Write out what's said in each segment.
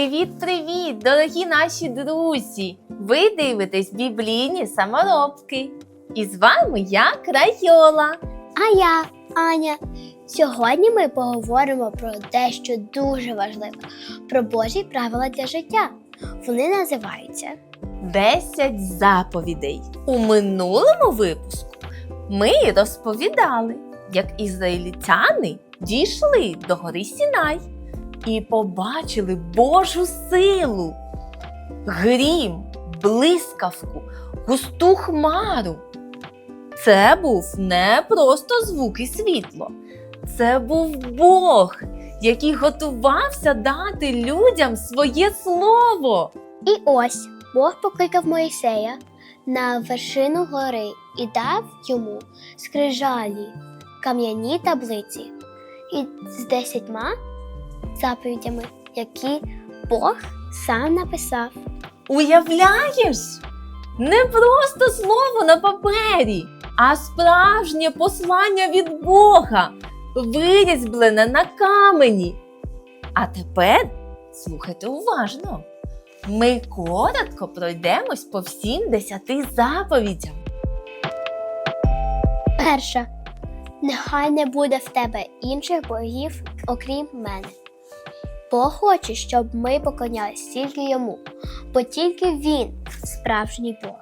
Привіт-привіт, дорогі наші друзі! Ви дивитесь біблійні саморобки. І з вами я Крайола. А я, Аня. Сьогодні ми поговоримо про дещо дуже важливе про Божі правила для життя. Вони називаються 10 заповідей. У минулому випуску ми розповідали, як ізраїльтяни дійшли до гори Сінай і побачили Божу силу, грім, блискавку, густу хмару. Це був не просто звук і світло, це був Бог, який готувався дати людям своє слово. І ось Бог покликав Моїсея на вершину гори і дав йому скрижалі, кам'яні таблиці і з десятьма заповідями, які Бог сам написав. Уявляєш? Не просто слово на папері, а справжнє послання від Бога, вирізблене на камені. А тепер слухайте уважно. Ми коротко пройдемось по всім десяти заповідям. Перша. Нехай не буде в тебе інших богів, окрім мене. Бог хоче, щоб ми поклонялись тільки йому, бо тільки він справжній Бог.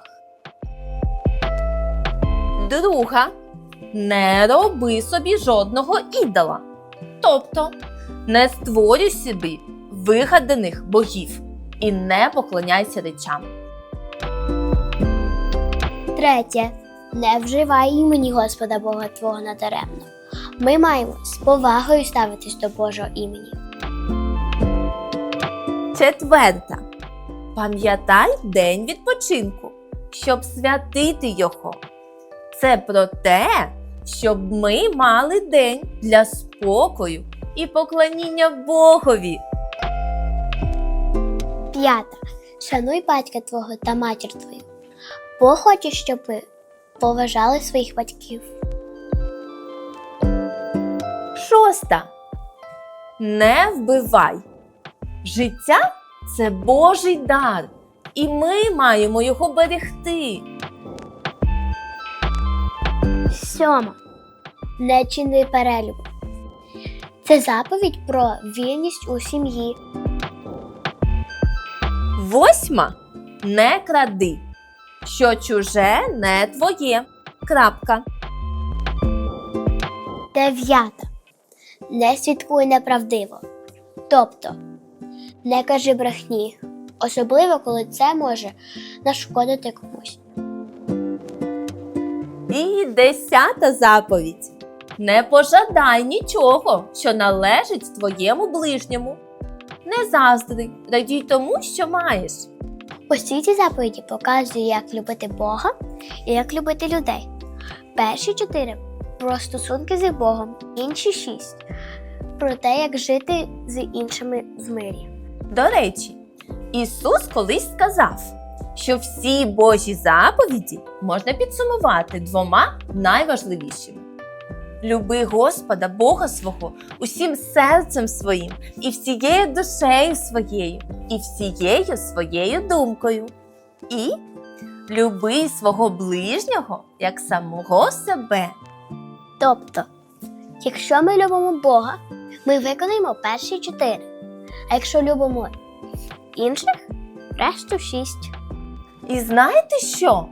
Друга не роби собі жодного ідола. Тобто не створюй собі вигаданих богів і не поклоняйся речам. Третє. Не вживай імені Господа Бога Твого надаремно. Ми маємо з повагою ставитись до Божого імені. Четверта. Пам'ятай день відпочинку, щоб святити його. Це про те, щоб ми мали день для спокою і поклоніння Богові. П'ята. Шануй батька твого та матір твою. Бог хоче, щоб ви поважали своїх батьків. Шоста. Не вбивай. Життя це Божий дар, і ми маємо його берегти. Сьома. Не чини перелюбу. Це заповідь про вільність у сім'ї. Восьма. Не кради. Що чуже не твоє. Крапка. Дев'ята. Не свідкуй неправдиво. Тобто не кажи брехні, особливо коли це може нашкодити комусь. І десята заповідь. Не пожадай нічого, що належить твоєму ближньому. Не заздри, радій тому, що маєш. Усі ці заповіді показують, як любити Бога і як любити людей. Перші чотири про стосунки з Богом, інші шість про те, як жити з іншими в мирі. До речі, Ісус колись сказав, що всі Божі заповіді можна підсумувати двома найважливішими. Люби Господа Бога свого усім серцем своїм, і всією душею своєю, і всією своєю думкою. І люби свого ближнього як самого себе. Тобто, якщо ми любимо Бога, ми виконаємо перші чотири. А якщо любимо інших, решту шість. І знаєте що?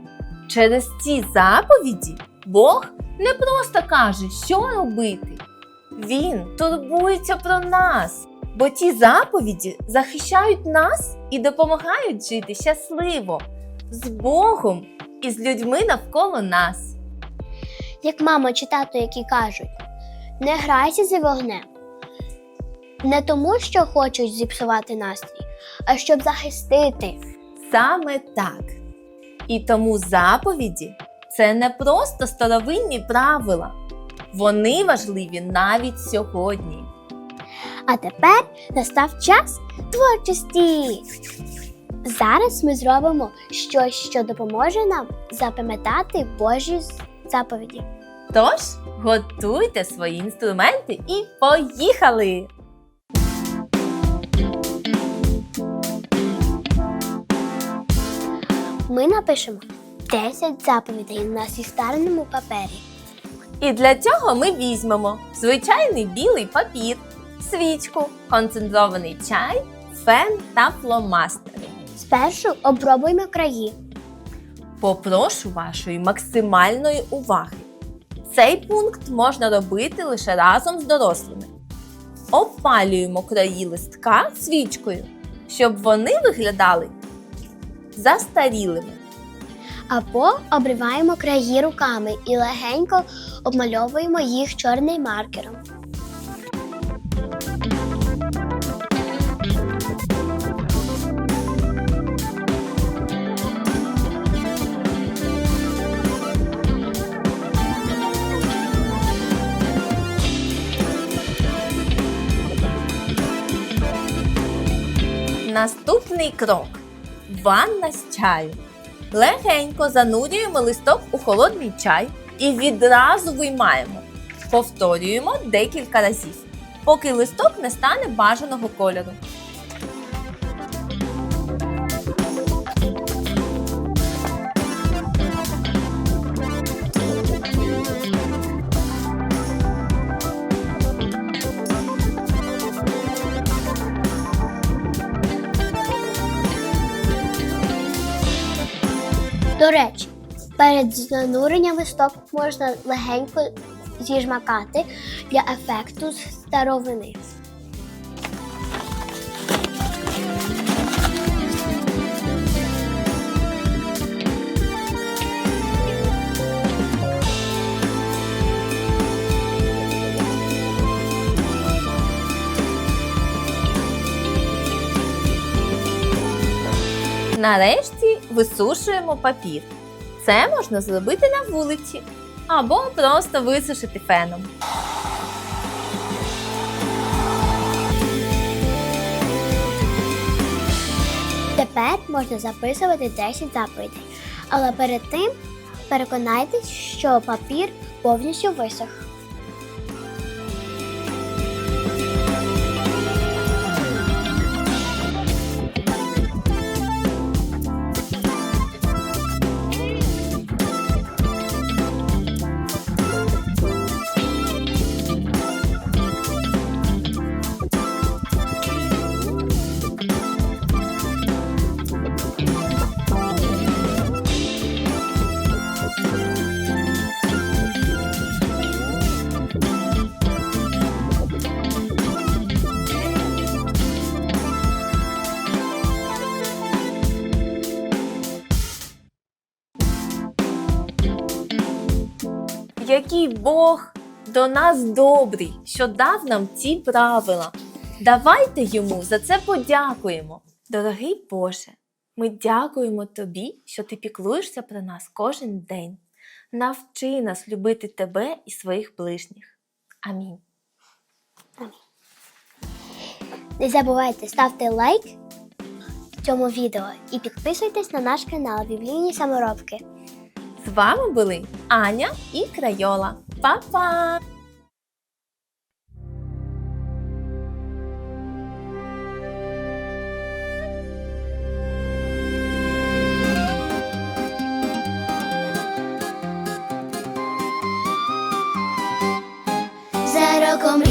Через ці заповіді Бог не просто каже, що робити. Він турбується про нас, бо ті заповіді захищають нас і допомагають жити щасливо з Богом і з людьми навколо нас. Як мама чи тато, які кажуть: не грайся з вогнем. Не тому, що хочуть зіпсувати настрій, а щоб захистити. Саме так. І тому заповіді це не просто старовинні правила. Вони важливі навіть сьогодні. А тепер настав час творчості. Зараз ми зробимо щось, що допоможе нам запам'ятати Божі заповіді. Тож готуйте свої інструменти і поїхали! Ми напишемо 10 заповідей на зістареному папері. І для цього ми візьмемо звичайний білий папір, свічку, концентрований чай, фен та фломастери. Спершу обробуємо краї. Попрошу вашої максимальної уваги. Цей пункт можна робити лише разом з дорослими. Опалюємо краї листка свічкою, щоб вони виглядали застарілими. Або обриваємо краї руками і легенько обмальовуємо їх чорним маркером. Наступний крок ванна з чаю. Легенько занурюємо листок у холодний чай і відразу виймаємо. Повторюємо декілька разів, поки листок не стане бажаного кольору. До речі, перед зануренням листок можна легенько зіжмакати для ефекту старовини. Нарешті висушуємо папір. Це можна зробити на вулиці або просто висушити феном. Тепер можна записувати 10 заповідей, але перед тим переконайтесь, що папір повністю висох. Який Бог до нас добрий, що дав нам ці правила. Давайте йому за це подякуємо. Дорогий Боже, ми дякуємо тобі, що ти піклуєшся про нас кожен день. Навчи нас любити тебе і своїх ближніх. Амінь. Не забувайте ставте лайк цьому відео і підписуйтесь на наш канал Біблійні саморобки. З вами були Аня і Крайола. Па-па! За роком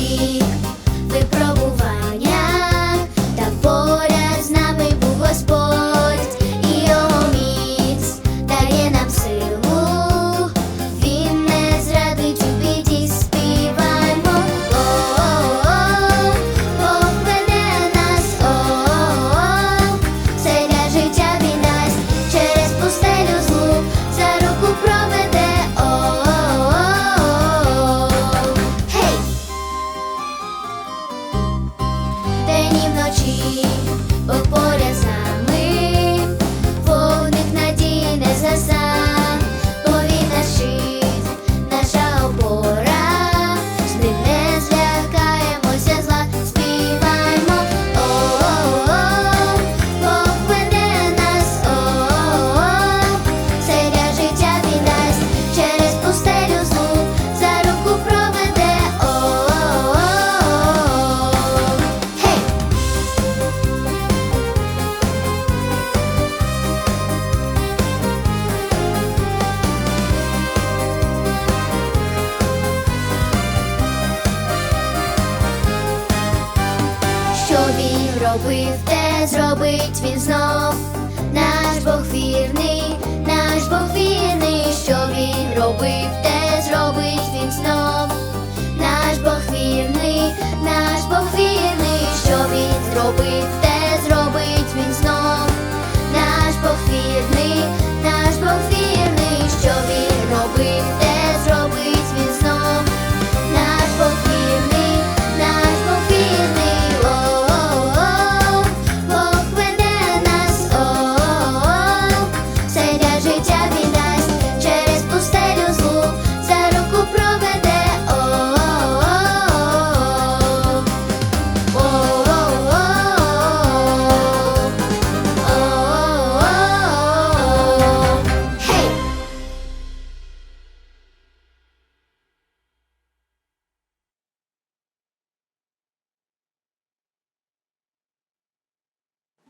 він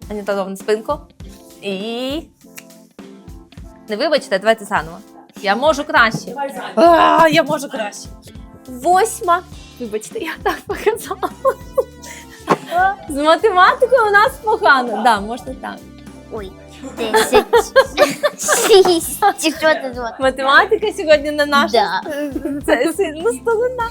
Аніта ровно спинку. І. Не вибачте, давайте заново. Я можу краще. А, я можу краще. Восьма. Вибачте, я так показала. З математикою у нас погано. Так, да, можна так. Ой, десять. Шість. Чи що звати? Математика сьогодні не наша Да. це сильна сторона.